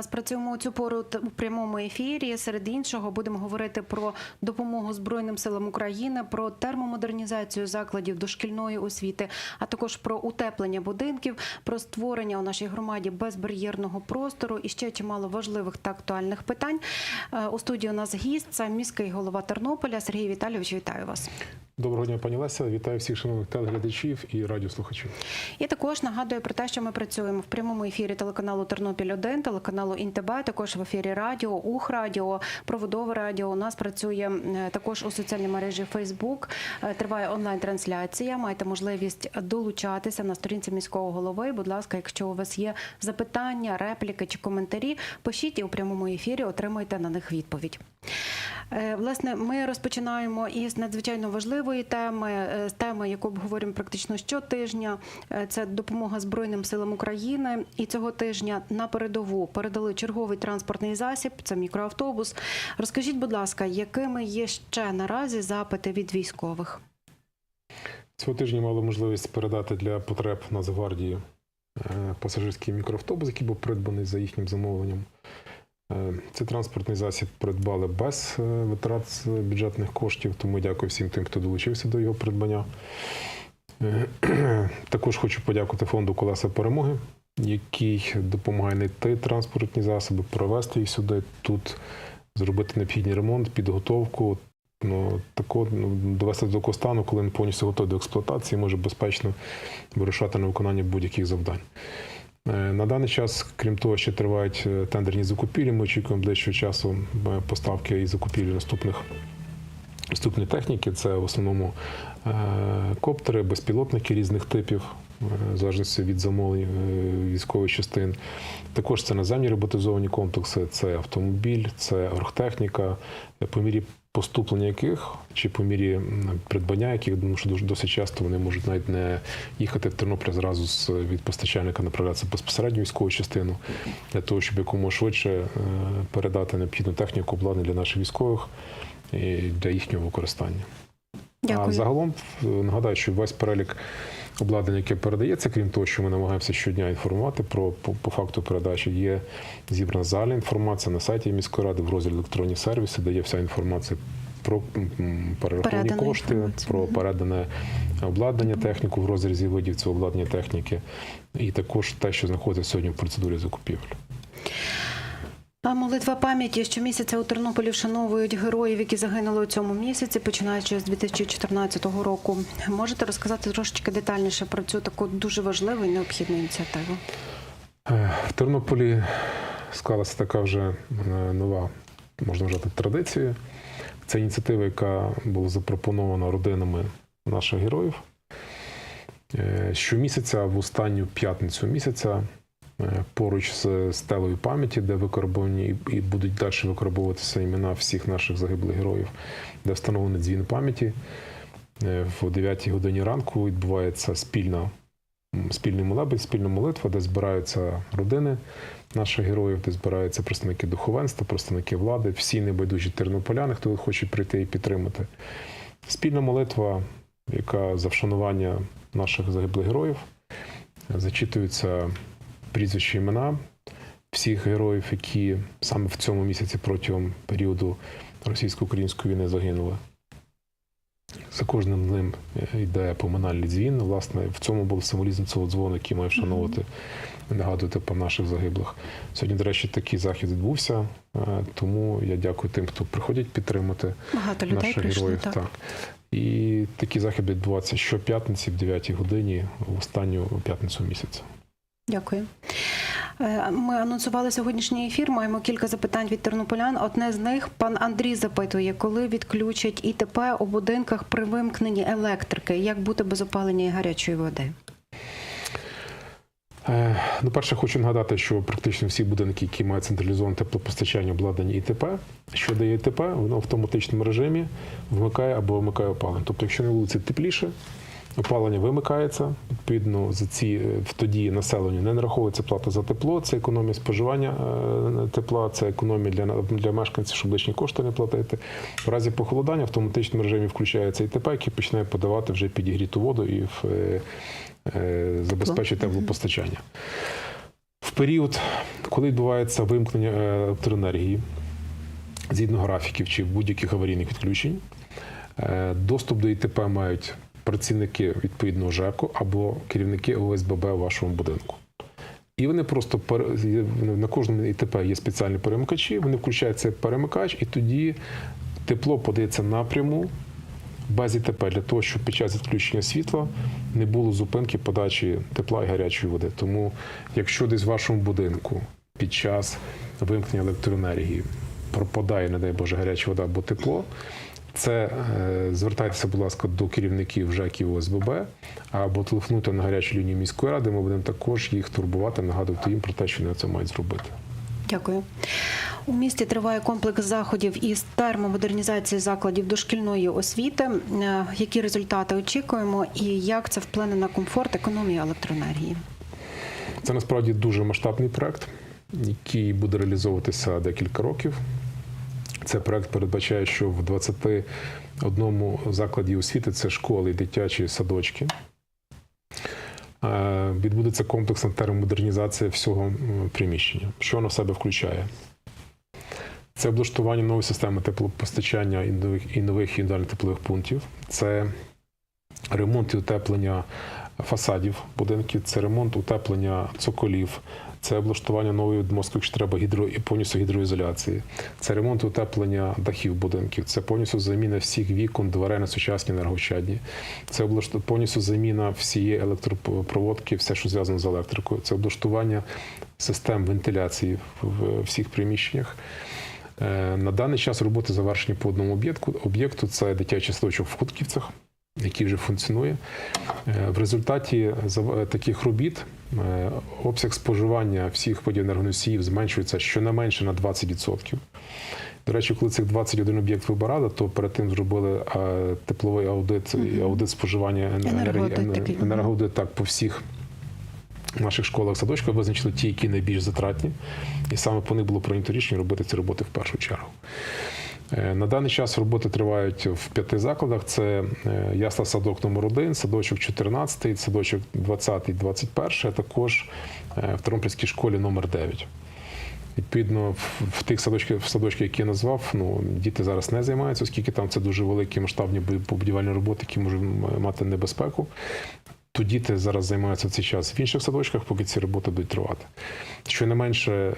вас. Працюємо у цю пору у прямому ефірі. Серед іншого будемо говорити про допомогу Збройним силам України, про термомодернізацію закладів дошкільної освіти, а також про утеплення будинків, про створення у нашій громаді безбар'єрного простору і ще чимало важливих та актуальних питань. Е, У студії у нас гість це міський голова Тернополя Сергій Віталійович. Вітаю вас. Доброго дня, пані Леся. Вітаю всіх шановних телеглядачів і радіослухачів. І також нагадую про те, що ми працюємо в прямому ефірі телеканалу Тернопіль 1 телеканалу Інтеб, також в ефірі Радіо, Ух Радіо, Проводове Радіо. У нас працює також у соціальній мережі Фейсбук. Е, Триває онлайн-трансляція. Маєте можливість долучатися на сторінці міського голови. Будь ласка, якщо у вас є запитання, репліки чи коментарі, пишіть і у прямому ефірі отримайте на них відповідь. Е, Власне, ми розпочинаємо із надзвичайно важливої теми, е, з теми, яку обговорюємо практично щотижня. Е, Це допомога Збройним силам України. І цього тижня на передову передали черговий транспортний засіб. Це мікроавтобус. Розкажіть, будь ласка, якими є ще наразі запити від військових? Цього тижня мали можливість передати для потреб Нацгвардії пасажирський мікроавтобус, який був придбаний за їхнім замовленням. Е, Цей транспортний засіб придбали без е, витрат з бюджетних коштів, тому дякую всім тим, хто долучився до його придбання. Е, Також хочу подякувати фонду Колеса перемоги, який допомагає знайти транспортні засоби, провести їх сюди, тут зробити необхідний ремонт, підготовку. Ну, тако, ну, довести до такого стану, коли він повністю готовий до експлуатації, може безпечно вирушати на виконання будь-яких завдань. Е, На даний час, крім того, ще тривають е, тендерні закупівлі. Ми очікуємо ближчого часу е, поставки і закупівлі наступних наступної техніки. Це в основному коптери, безпілотники різних типів, в залежності від замовлень військових частин. Також це наземні роботизовані комплекси, це автомобіль, це оргтехніка, по мірі поступлення яких чи по мірі придбання яких, тому що дуже досить часто вони можуть навіть не їхати в Тернопіль зразу з від постачальника, направлятися безпосередньо військову частину для того, щоб якомога швидше е, передати необхідну техніку обладнання для наших військових і для їхнього використання. Дякую. А загалом е, нагадаю, що весь перелік обладнання, яке передається, крім того, що ми намагаємося щодня інформувати про по, по факту передачі, є зібрана загальна інформація на сайті міської ради в розділі електронні сервіси, де є вся інформація про перераховані кошти, інформація. про передане обладнання, техніку в розрізі видів цього обладнання техніки, і також те, що знаходиться сьогодні в процедурі закупівель. А молитва пам'яті щомісяця у Тернополі вшановують героїв, які загинули у цьому місяці, починаючи з 2014 року. Можете розказати трошечки детальніше про цю таку дуже важливу і необхідну ініціативу? Е, В Тернополі склалася така вже е, нова, можна вважати, традиція. Це ініціатива, яка була запропонована родинами наших героїв. Е, Щомісяця, в останню п'ятницю місяця, поруч з стелою пам'яті, де викарбовані і- будуть далі викарбовуватися імена всіх наших загиблих героїв, де встановлений дзвін пам'яті. Е, В 9 годині ранку відбувається спільна спільний молебень, спільна молитва, де збираються родини наших героїв, де збираються представники духовенства, представники влади, всі небайдужі тернополяни, хто хоче прийти і підтримати. Спільна молитва, яка за вшанування наших загиблих героїв, зачитуються прізвища імена всіх героїв, які саме в цьому місяці протягом періоду російсько-української війни загинули. За кожним ним е, йде поминальний дзвін. Власне, в цьому був символізм цього дзвону, який має вшановувати і нагадувати про наших загиблих. Сьогодні, до речі, такий захід відбувся, е, тому я дякую тим, хто приходять підтримати Багато людей наших прийшли. героїв. Так. Так. І такий захід відбувається щоп'ятниці в 9 годині в останню п'ятницю місяця. Дякую. Е, Ми анонсували сьогоднішній ефір. Маємо кілька запитань від тернополян. Одне з них пан Андрій запитує, коли відключать ІТП у будинках при вимкненні електрики, як бути без опалення і гарячої води? Е, Ну, перше, хочу нагадати, що практично всі будинки, які мають централізоване теплопостачання, обладнані ІТП, що дає ІТП, воно в автоматичному режимі вмикає або вимикає опалення. Тобто, якщо на вулиці тепліше, опалення вимикається. Відповідно, за ці е, в тоді населенню не нараховується плата за тепло, це економія споживання е, тепла, це економія для, для мешканців, щоб лишні кошти не платити. В разі похолодання в автоматичному режимі включається ІТП, який починає подавати вже підігріту воду і в, е, е, забезпечує теплопостачання. В період, коли відбувається вимкнення електроенергії згідно графіків чи будь-яких аварійних відключень, доступ до ІТП мають працівники відповідного ЖЕКу або керівники ОСББ у вашому будинку. І вони просто на кожному ІТП є спеціальні перемикачі, вони включають цей перемикач, і тоді тепло подається напряму без ІТП для того, щоб під час відключення світла не було зупинки подачі тепла і гарячої води. Тому, якщо десь в вашому будинку під час вимкнення електроенергії пропадає, не дай Боже, гаряча вода або тепло, це е, звертайтеся, будь ласка, до керівників ЖЕКів ОСББ або телефонуйте на гарячу лінію міської ради. Ми будемо також їх турбувати, нагадувати їм про те, що вони це мають зробити. Дякую. У місті триває комплекс заходів із термомодернізації закладів дошкільної освіти. Е, Які результати очікуємо і як це вплине на комфорт економії електроенергії? Це насправді дуже масштабний проект, який буде реалізовуватися декілька років. Цей проект передбачає, що в 21 закладі освіти це школи, дитячі садочки. Е, Відбудеться комплексна термомодернізація всього приміщення. Що воно в себе включає? Це облаштування нової системи теплопостачання і нових індивідуальних теплових пунктів. Це ремонт і утеплення фасадів будинків, це ремонт утеплення цоколів, це облаштування нової дмостки, якщо треба гідро і повністю гідроізоляції, це ремонт утеплення дахів будинків, це повністю заміна всіх вікон, дверей на сучасні енергощадні, це облашт- повністю заміна всієї електропроводки, все, що зв'язано з електрикою, це облаштування систем вентиляції в всіх приміщеннях. Е, На даний час роботи завершені по одному об'єкту. Об'єкту це дитячий садочок в Хутківцях, який вже функціонує. Е, В результаті таких робіт обсяг споживання всіх видів енергоносіїв зменшується щонайменше на 20%. До речі, коли цих 21 об'єкт вибирали, то перед тим зробили е, тепловий аудит і аудит споживання ен- енергії- енергоаудит так по всіх наших школах, садочках визначили ті, які найбільш затратні, і саме по них було прийнято рішення робити ці роботи в першу чергу. Е, На даний час роботи тривають в п'яти закладах: це е, ясла садок номер 1 садочок 14, садочок 20, 21, а також е, в Тернопільській школі номер 9. Відповідно, в, тих садочках, в садочках, які я назвав, ну діти зараз не займаються, оскільки там це дуже великі масштабні бу- побудівельні роботи, які можуть мати небезпеку. То діти зараз займаються в цей час в інших садочках, поки ці роботи будуть тривати. Щонайменше е,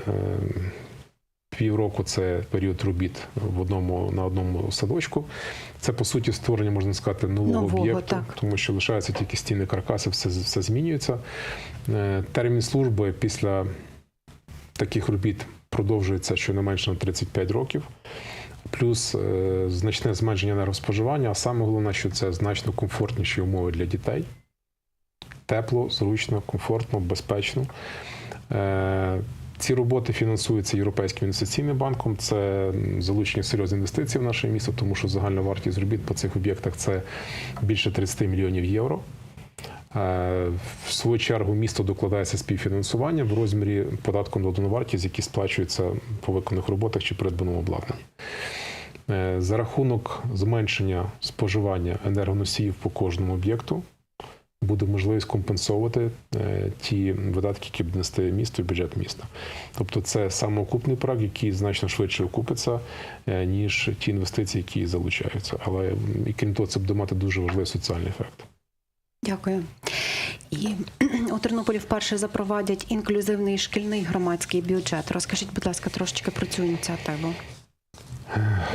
півроку це період робіт в одному на одному садочку. Це по суті створення, можна сказати, нового, Нового, об'єкту, так. тому що лишаються тільки стіни каркаси, все, все змінюється. Е, Термін служби після таких робіт продовжується щонайменше на 35 років. Плюс е, значне зменшення енергоспоживання, а саме головне, що це значно комфортніші умови для дітей. Тепло, зручно, комфортно, безпечно. Ці роботи фінансуються Європейським інвестиційним банком. Це м, залучені серйозні інвестиції в наше місто, тому що загальна вартість робіт по цих об'єктах це більше 30 мільйонів євро. Е, В свою чергу місто докладається співфінансування в розмірі податку на додану вартість, які сплачуються по виконаних роботах чи придбаному обладнанні. Е, За рахунок зменшення споживання енергоносіїв по кожному об'єкту буде можливість компенсувати е, ті видатки, які буде нести місто і бюджет міста. Тобто це самоокупний проект, який значно швидше окупиться, е, ніж ті інвестиції, які залучаються. Але і крім того, це буде мати дуже важливий соціальний ефект. Дякую. І у Тернополі вперше запровадять інклюзивний шкільний громадський бюджет. Розкажіть, будь ласка, трошечки про цю ініціативу.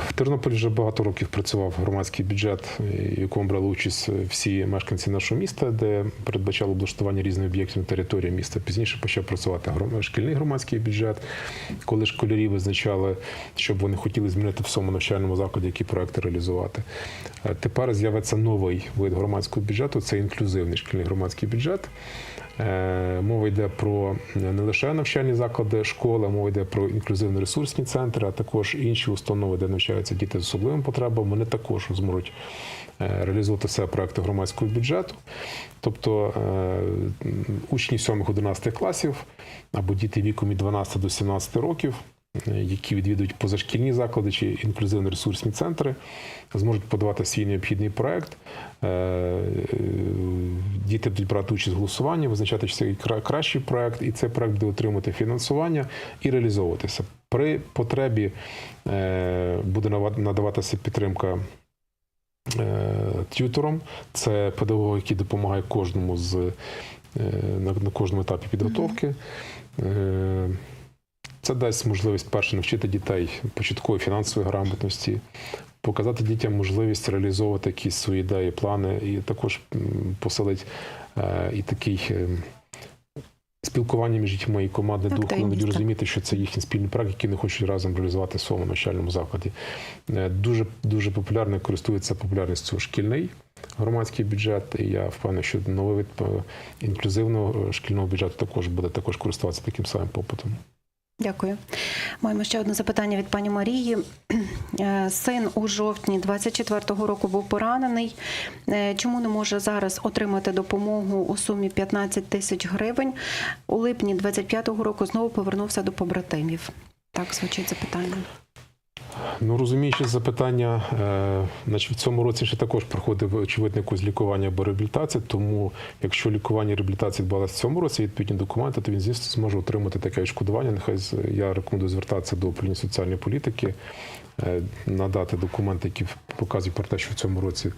В Тернополі вже багато років працював громадський бюджет, в якому брали участь всі мешканці нашого міста, де передбачало облаштування різних об'єктів на території міста. Пізніше почав працювати шкільний громадський бюджет, коли школярі визначали, що б вони хотіли змінити в всьому навчальному закладі, які проекти реалізувати. Тепер з'явиться новий вид громадського бюджету це інклюзивний шкільний громадський бюджет. Е, Мова йде про не лише навчальні заклади школи, мова йде про інклюзивно-ресурсні центри, а також інші установи, де навчаються діти з особливими потребами. Вони також зможуть е, реалізувати себе проекти громадського бюджету. Тобто е, учні 7-11 класів або діти віком від 12 до 17 років е, які відвідують позашкільні заклади чи інклюзивно-ресурсні центри, зможуть подавати свій необхідний проект. Е, Діти будуть брати участь в голосуванні, визначати, чи це кращий проект, і цей проект буде отримати фінансування і реалізовуватися. При потребі е, буде надаватися підтримка е, т'ютором. Це педагог, який допомагає кожному з на, на кожному етапі підготовки. Е, Це дасть можливість перше навчити дітей початкової фінансової грамотності, показати дітям можливість реалізовувати якісь свої ідеї, плани, і також посилить е, і такий. е, Спілкування між дітьми і команди Так, дух, вони будуть розуміти, що це їхній спільний проект, який вони хочуть разом реалізувати в своєму навчальному закладі. Е, Дуже дуже популярно користується популярністю шкільний громадський бюджет. І я впевнений, що новий вид е, інклюзивного шкільного бюджету також буде також користуватися таким самим попитом. Дякую. Маємо ще одне запитання від пані Марії. Е, Син у жовтні 24-го року був поранений. Е, Чому не може зараз отримати допомогу у сумі 15 тисяч гривень? У липні 25-го року знову повернувся до побратимів. Так звучить запитання. Ну розуміючи запитання, е, значить в цьому році ще також проходив очевидно якусь лікування або реабілітація. Тому якщо лікування і реабілітація відбулася в цьому році, відповідні документи, то він звісно зможе отримати таке відшкодування. Нехай я рекомендую звертатися до управління соціальної політики, е, надати документи, які показують про те, що в цьому році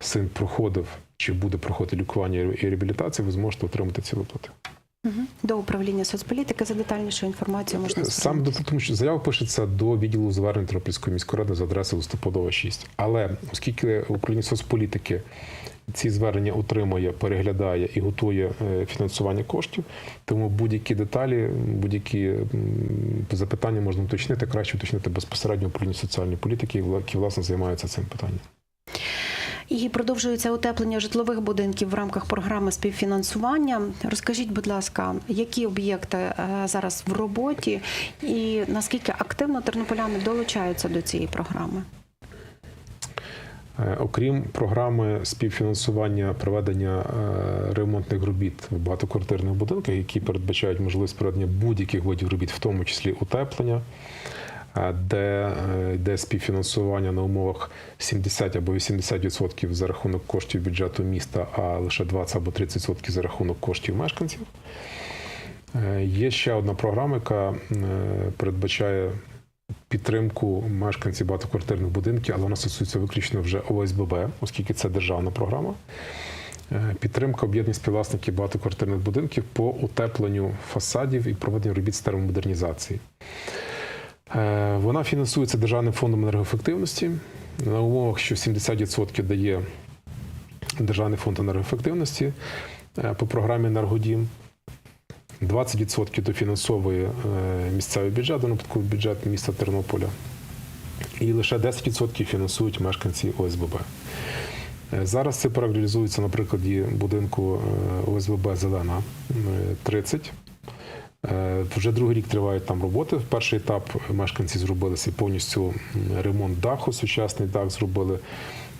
син проходив чи буде проходити лікування і реабілітацію, ви зможете отримати ці виплати. До управління соцполітики за детальнішу інформацію можна Сам до тому, що заява пишеться до відділу звернень Тернопільської міської ради за адресою листопадова 6. Але оскільки управління соцполітики ці звернення отримує, переглядає і готує е, фінансування коштів, тому будь-які деталі, будь-які запитання можна уточнити, краще уточнити безпосередньо управління соціальної політики, які власне займаються цим питанням. І продовжується утеплення житлових будинків в рамках програми співфінансування. Розкажіть, будь ласка, які об'єкти е, зараз в роботі, і наскільки активно тернополяни долучаються до цієї програми? Е, Окрім програми співфінансування проведення е, ремонтних робіт в багатоквартирних будинках, які передбачають можливість проведення будь-яких видів робіт, в тому числі утеплення, де е, йде співфінансування на умовах 70 або 80% за рахунок коштів бюджету міста, а лише 20 або 30% за рахунок коштів мешканців. Е, Є ще одна програма, яка е, передбачає підтримку мешканців багатоквартирних будинків, але вона стосується виключно вже ОСББ, оскільки це державна програма. Підтримка об'єднань співвласників багатоквартирних будинків по утепленню фасадів і проведенню робіт з термомодернізації. Е, Вона фінансується Державним фондом енергоефективності на умовах, що 70% дає Державний фонд енергоефективності е, по програмі Енергодім. 20% дофінансовує е, місцевий бюджет, на випадку бюджет міста Тернополя, і лише 10% фінансують мешканці ОСББ. Зараз цей проект реалізується на прикладі будинку ОСББ Зелена е, 30. Е, Вже другий рік тривають там роботи. Перший етап мешканці зробили повністю ремонт даху, сучасний дах зробили.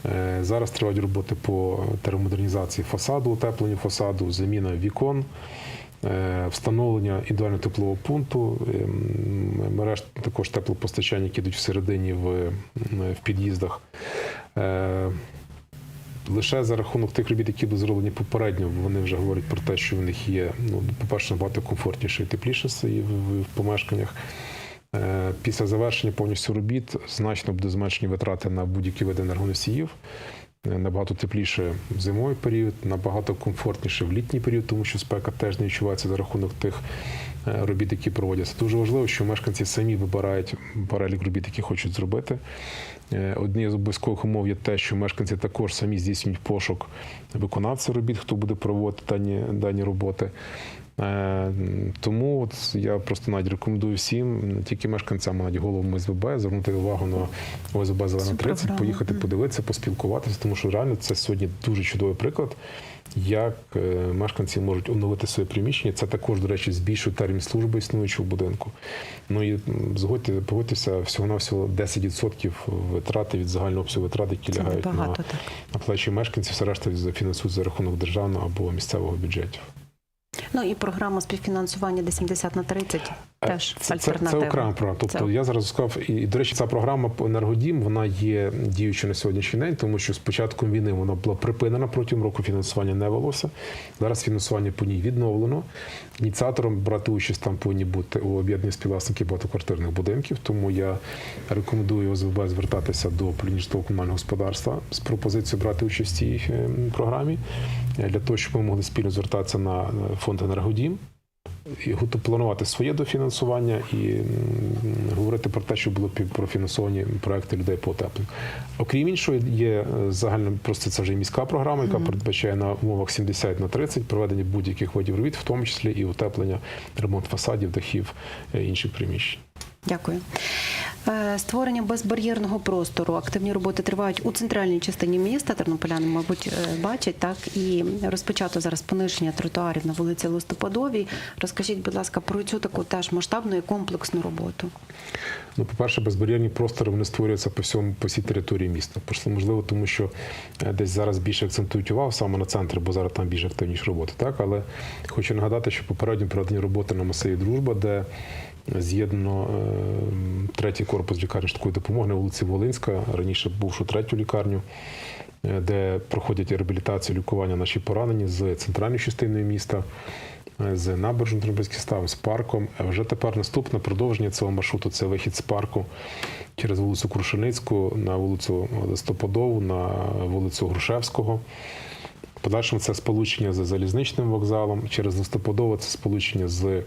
Е, Зараз тривають роботи по термомодернізації фасаду, утепленню фасаду, заміна вікон, е, встановлення індивідуального теплового пункту, ем, мереж також теплопостачання, які йдуть всередині в, в під'їздах. Лише за рахунок тих робіт, які були зроблені попередньо, вони вже говорять про те, що в них є, ну, по-перше, набагато комфортніше і тепліше в, помешканнях. Е, Після завершення повністю робіт значно буде зменшені витрати на будь-які види енергоносіїв. Е, Набагато тепліше в зимовий період, набагато комфортніше в літній період, тому що спека теж не відчувається за рахунок тих робіт, які проводяться. Дуже важливо, що мешканці самі вибирають перелік робіт, які хочуть зробити. Е, Однією з обов'язкових умов є те, що мешканці також самі здійснюють пошук виконавця робіт, хто буде проводити дані, дані роботи. Е, Тому от я просто навіть рекомендую всім, не тільки мешканцям, а навіть головам ОСББ, звернути увагу на ОСББ Зелена Цю 30, поїхати подивитися, поспілкуватися, тому що реально це сьогодні дуже чудовий приклад, як е, мешканці можуть оновити своє приміщення. Це також, до речі, збільшує термін служби існуючого будинку. Ну і згодьте, погодьтеся, всього-навсього 10% витрати від загального обсягу витрат, які Це лягають на, на плечі мешканців, все решта фінансують за рахунок державного або місцевого бюджетів. Ну і програма співфінансування де 70 на 30 теж Е, Це, це, альтернатива. це окрема програма. Тобто Це- я зараз сказав, і, до речі, ця програма по енергодім вона є діючою на сьогоднішній день, тому що з початком війни вона була припинена протягом року. Фінансування не велося. Зараз фінансування по ній відновлено. Ініціатором брати участь там повинні бути у об'єднані співвласники багатоквартирних будинків. Тому я рекомендую ОСББ звертатися до плінічного комунального господарства з пропозицією брати участь в цій е, програмі для того, щоб ми могли спільно звертатися на фонд енергодім і планувати своє дофінансування і говорити про те, що пів- профінансовані проекти людей по утепленню. Окрім іншого, є е, загальна просто це вже міська програма, яка передбачає на умовах 70 на 30 проведення будь-яких видів робіт, в тому числі і утеплення, ремонт фасадів, дахів, е, інших приміщень. Дякую. Е, Створення безбар'єрного простору. Активні роботи тривають у центральній частині міста. Тернополяни, мабуть, е, бачать так. І розпочато зараз пониження тротуарів на вулиці Листопадовій. Розкажіть, будь ласка, про цю таку теж масштабну і комплексну роботу. Ну, по-перше, безбар'єрні простори вони створюються по всьому по всій території міста. Можливо, тому що е, десь зараз більше акцентують увагу саме на центр, бо зараз там більш активніше роботи. Так, але хочу нагадати, що попередньо проведені роботи на масиві Дружба, де з'єднано е, третій корпус лікарні швидкої допомоги на вулиці Волинська, раніше бувшу третю лікарню. е, Де проходять реабілітацію, лікування наші поранені з центральної частини міста, е, з набережної Тернопільських став, з парком. А вже тепер наступне продовження цього маршруту це вихід з парку через вулицю Крушеницьку на вулицю Листопадову, на вулицю Грушевського. В Подальшому це сполучення з залізничним вокзалом. Через Листопадово це сполучення з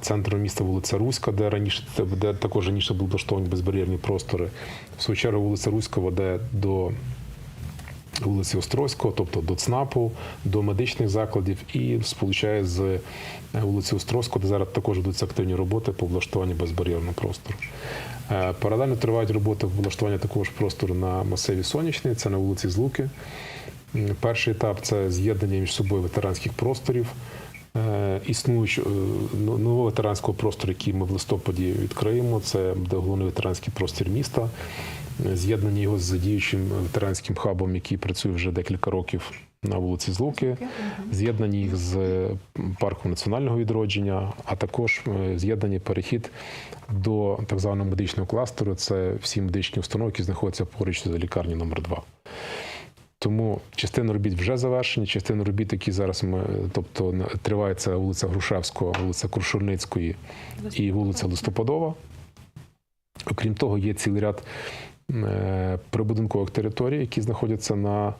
центром міста вулиця Руська, де раніше де також раніше були облаштовані безбар'єрні простори. В свою чергу вулиця Руська веде до вулиці Острозького, тобто до ЦНАПу, до медичних закладів і сполучає з е, вулиці Острозького, де зараз також ведуться активні роботи по влаштуванню безбар'єрного простору. Е, Паралельно тривають роботи в влаштуванні такого ж простору на масиві Сонячний, це на вулиці Злуки. Перший етап це з'єднання між собою ветеранських просторів. Е, Існуючи ну, нового ветеранського простору, який ми в листопаді відкриємо, це буде головний ветеранський простір міста. Е, З'єднання його з діючим ветеранським хабом, який працює вже декілька років на вулиці Злуки, з'єднання їх з е, парком національного відродження, а також е, з'єднаний перехід до так званого медичного кластеру. Це всі медичні установи, які знаходяться поруч з лікарні номер 2 тому частина робіт вже завершені, частина робіт, які зараз ми, тобто тривається вулиця Грушевського, вулиця Крушурницької і вулиця Листопадова. Окрім того, є цілий ряд е, прибудинкових територій, які знаходяться на е,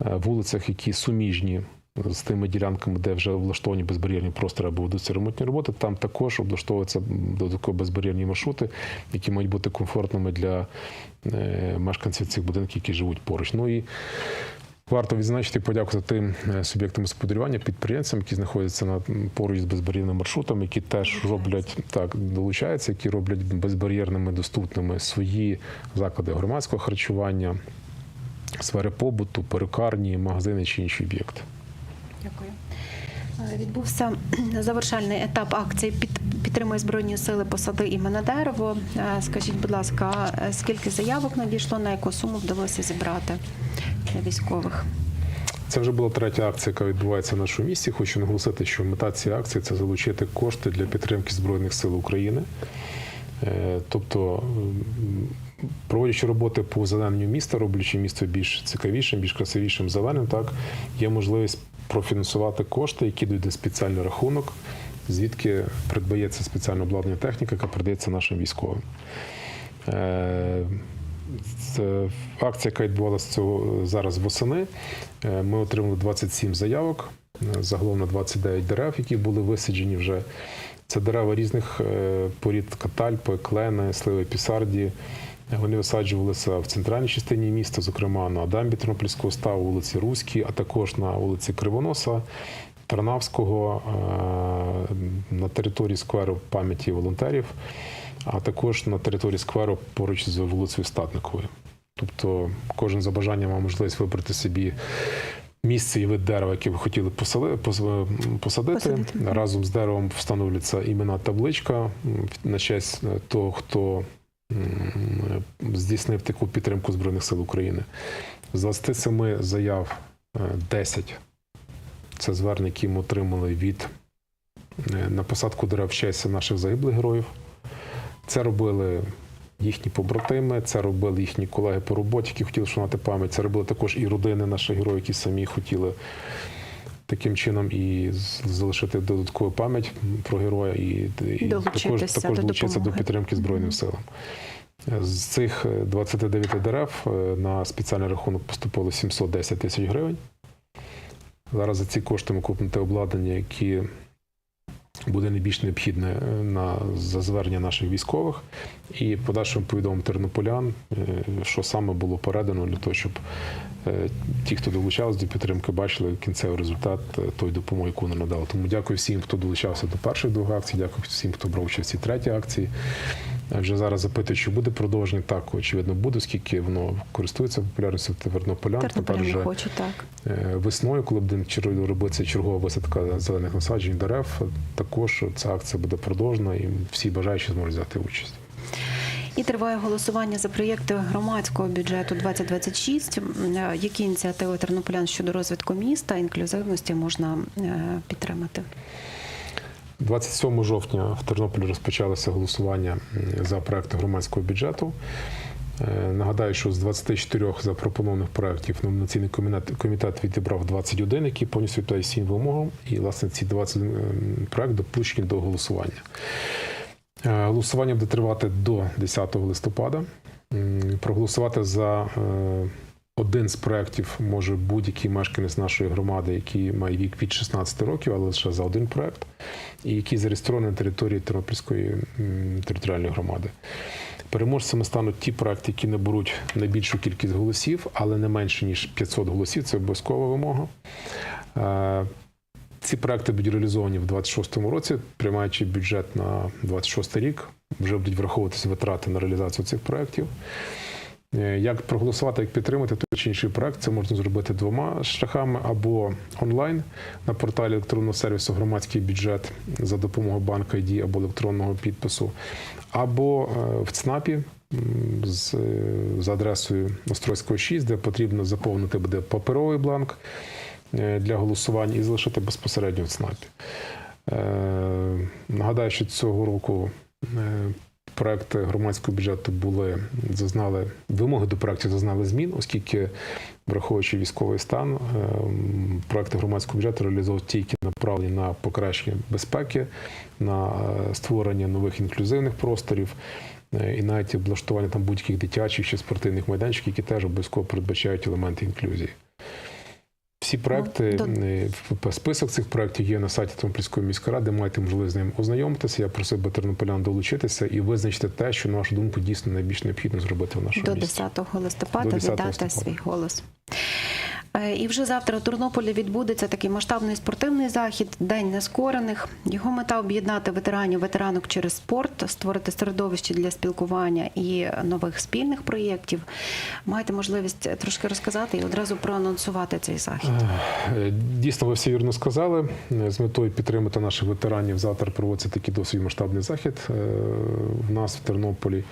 вулицях, які суміжні з тими ділянками, де вже влаштовані безбар'єрні простори або ведуться ремонтні роботи. Там також облаштовуються додаткові безбар'єрні маршрути, які мають бути комфортними для е, мешканців цих будинків, які живуть поруч. Ну і Варто відзначити і подякувати тим е, суб'єктам господарювання, підприємцям, які знаходяться на поруч з безбар'єрним маршрутом, які теж роблять так, долучаються, які роблять безбар'єрними доступними свої заклади громадського харчування, сфери побуту, перукарні, магазини чи інші об'єкти. Дякую. Е, Відбувся завершальний етап акції «Під- Підтримує Збройні сили посади імена дерево. Е, Скажіть, будь ласка, е, скільки заявок надійшло, на яку суму вдалося зібрати для військових? Це вже була третя акція, яка відбувається в нашому місті. Хочу наголосити, що мета цієї акції це залучити кошти для підтримки Збройних сил України. Тобто, проводячи роботи по озелененню міста, роблячи місто більш цікавішим, більш красивішим, зеленим, так є можливість профінансувати кошти, які йдуть на спеціальний рахунок, звідки придбається спеціальне обладнання техніка, яка передається нашим військовим. Е, це акція, яка відбувалася цього зараз восени. Е, Ми отримали 27 заявок, е, загалом на 29 дерев, які були висаджені вже. Це дерева різних е, порід катальпи, клени, сливи пісарді. Вони висаджувалися в центральній частині міста, зокрема на дамбі Тернопільського ставу, вулиці Руській, а також на вулиці Кривоноса, Тарнавського, е, на території скверу пам'яті волонтерів, а також на території скверу поруч з вулицею Статниковою. Тобто кожен за бажанням мав можливість вибрати собі місце і вид дерева, яке ви хотіли посали- посадити. Посадити. Разом з деревом встановлюється імена табличка на честь е, того, хто здійснив таку підтримку Збройних сил України. З 27 заяв е, 10 це звернення, які ми отримали від е, на посадку дерев в честь наших загиблих героїв. Це робили їхні побратими, це робили їхні колеги по роботі, які хотіли вшанувати пам'ять. Це робили також і родини наших героїв, які самі хотіли таким чином і залишити додаткову пам'ять про героя і, і також, також до долучитися до підтримки Збройним силам. З цих е, 29 дерев е, на спеціальний рахунок поступило 710 тисяч гривень. Зараз за ці кошти ми купимо те обладнання, яке буде найбільш необхідне е, на звернення наших військових, і подальшому повідомим тернополян, е, що саме було передано для того, щоб е, ті, хто долучався до підтримки, бачили кінцевий результат той допомоги, яку вони надали. Тому дякую всім, хто долучався до перших двох акцій, дякую всім, хто брав участь в цій третій акції. Вже зараз запитують, чи буде продовження. Так, очевидно, буде, оскільки воно користується популярністю в тернополян. Тепер вже хочуть так. Е, Весною, коли буде робитися чергова висадка зелених насаджень дерев, також ця акція буде продовжена і всі бажаючі зможуть взяти участь. І триває голосування за проєкти громадського бюджету 2026. М, е, Які ініціативи тернополян щодо розвитку міста, інклюзивності можна е, підтримати? 27 жовтня в Тернополі розпочалося голосування за проекти громадського бюджету. Е, Нагадаю, що з 24 запропонованих проєктів номінаційний комітет, відібрав 21, які повністю відповідають всім вимогам. І, власне, ці 21 проєкт допущені до голосування. Е, Голосування буде тривати до 10 листопада. Проголосувати за е, один з проєктів може будь-який мешканець нашої громади, який має вік від 16 років, але лише за один проєкт, і який зареєстрований на території Тернопільської територіальної громади. Переможцями стануть ті проекти, які наберуть найбільшу кількість голосів, але не менше ніж 500 голосів. Це обов'язкова вимога. Е, Ці проекти будуть реалізовані в 2026 році, приймаючи бюджет на 26 рік. Вже будуть враховуватися витрати на реалізацію цих проєктів. Е, Як проголосувати, як підтримати той чи інший проект, це можна зробити двома шляхами: або онлайн на порталі електронного сервісу громадський бюджет за допомогою банка ID або електронного підпису, або е, в ЦНАПі з, е, адресою Острозького 6, де потрібно заповнити буде паперовий бланк е, для голосування і залишити безпосередньо в ЦНАПі. Нагадаю, що цього року проекти громадського бюджету були зазнали вимоги до проектів зазнали змін, оскільки, враховуючи військовий стан, е, проекти громадського бюджету реалізовують тільки направлені на покращення безпеки, на е, створення нових інклюзивних просторів. е, І навіть облаштування там будь-яких дитячих чи спортивних майданчиків, які теж обов'язково передбачають елементи інклюзії. Всі проекти, до- е, список цих проєктів є на сайті Тернопільської міської ради. Маєте можливість з ним ознайомитися. Я просив би тернополян долучитися і визначити те, що на вашу думку дійсно найбільш необхідно зробити в нашому До місті. 10 листопада До 10 віддати листопада. свій голос. Е, І вже завтра у Тернополі відбудеться такий масштабний спортивний захід День нескорених. Його мета об'єднати ветеранів, ветеранок через спорт, створити середовище для спілкування і нових спільних проєктів. Маєте можливість трошки розказати і одразу проанонсувати цей захід. Е, Дійсно, ви все вірно сказали. Е, З метою підтримати наших ветеранів завтра проводиться такий досить масштабний захід. Е, В нас в Тернополі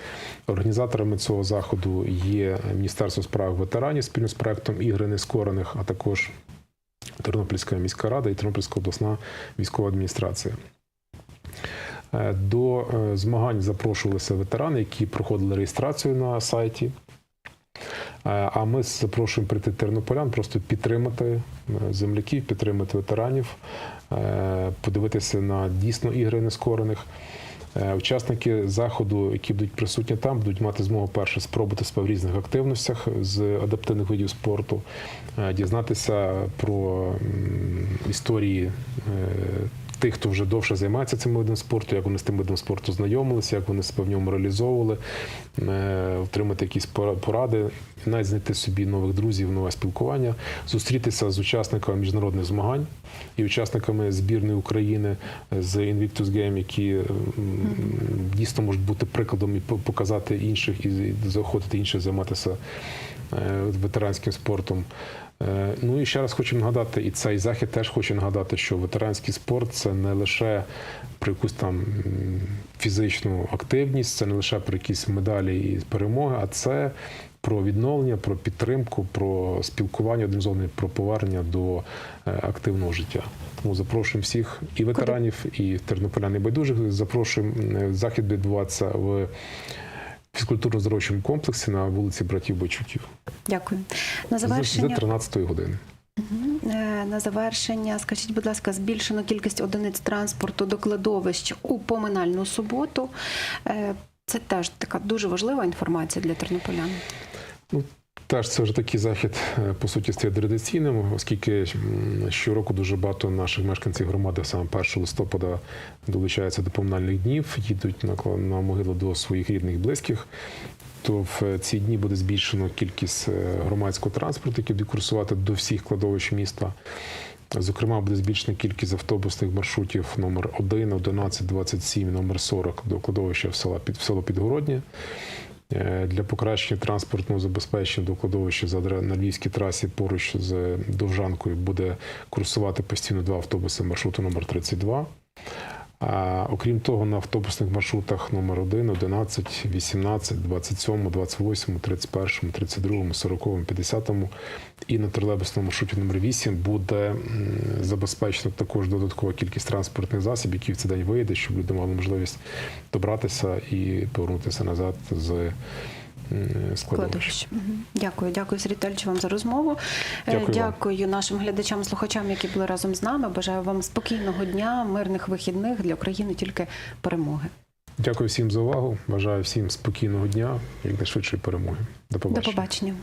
організаторами цього заходу є Міністерство справ ветеранів спільно з проектом Ігри нескорених, а також Тернопільська міська рада і Тернопільська обласна військова адміністрація. Е, До е, змагань запрошувалися ветерани, які проходили реєстрацію на сайті. Е, А ми запрошуємо прийти тернополян, просто підтримати земляків, підтримати ветеранів, подивитися на дійсно ігри нескорених. Е, Учасники заходу, які будуть присутні там, будуть мати змогу перше спробувати себе в різних активностях з адаптивних видів спорту, е, дізнатися про історії е, тих, хто вже довше займається цим видом спорту, як вони з тим видом спорту знайомилися, як вони себе в ньому реалізовували, е, отримати якісь поради, навіть знайти собі нових друзів, нове спілкування, зустрітися з учасниками міжнародних змагань і учасниками збірної України з Invictus Game, які дійсно можуть бути прикладом і показати інших і заохотити інших займатися е, ветеранським спортом. Е, Ну і ще раз хочу нагадати, і цей захід теж хочу нагадати, що ветеранський спорт це не лише про якусь там фізичну активність, це не лише про якісь медалі і перемоги, а це про відновлення, про підтримку, про спілкування одним, про повернення до е, активного життя. Тому запрошуємо всіх і ветеранів, і тернополян і байдужих. Запрошуємо захід відбуватися в фізкультурно-здоровчому комплексі на вулиці Братів Бойчуків Дякую. На завершення... з завершення 13 години. Е, На завершення, скажіть, будь ласка, збільшено кількість одиниць транспорту до кладовищ у поминальну суботу. Е, Це теж така дуже важлива інформація для тернополян. Теж це вже такий захід е, по суті стає традиційним, оскільки щороку дуже багато наших мешканців громади саме 1 листопада долучаються до поминальних днів, їдуть на на могилу до своїх рідних близьких. То в е, ці дні буде збільшено кількість е, громадського транспорту, який буде курсувати до всіх кладовищ міста. Зокрема, буде збільшена кількість автобусних маршрутів номер 1, 11, 27, номер 40 до кладовища в село Підгороднє. Е, Для покращення транспортного забезпечення до кладовища на львівській трасі поруч з Довжанкою буде курсувати постійно два автобуси маршруту номер 32. Окрім того, на автобусних маршрутах номер 1, 11, 18, 27, 28, 31, 32, 40, 50 і на тролейбусному маршруті номер 8 буде м, забезпечено також додаткова кількість транспортних засобів, які в цей день вийде, щоб люди мали можливість добратися і повернутися назад з м, складовища. Кладовищ. Мгм. Дякую, дякую, Сергій Віталійович, вам за розмову. Дякую, Дякую вам. Нашим глядачам, слухачам, які були разом з нами. Бажаю вам спокійного дня, мирних вихідних для України тільки перемоги. Дякую всім за увагу. Бажаю всім спокійного дня, якнайшвидшої перемоги. До побачення. До побачення.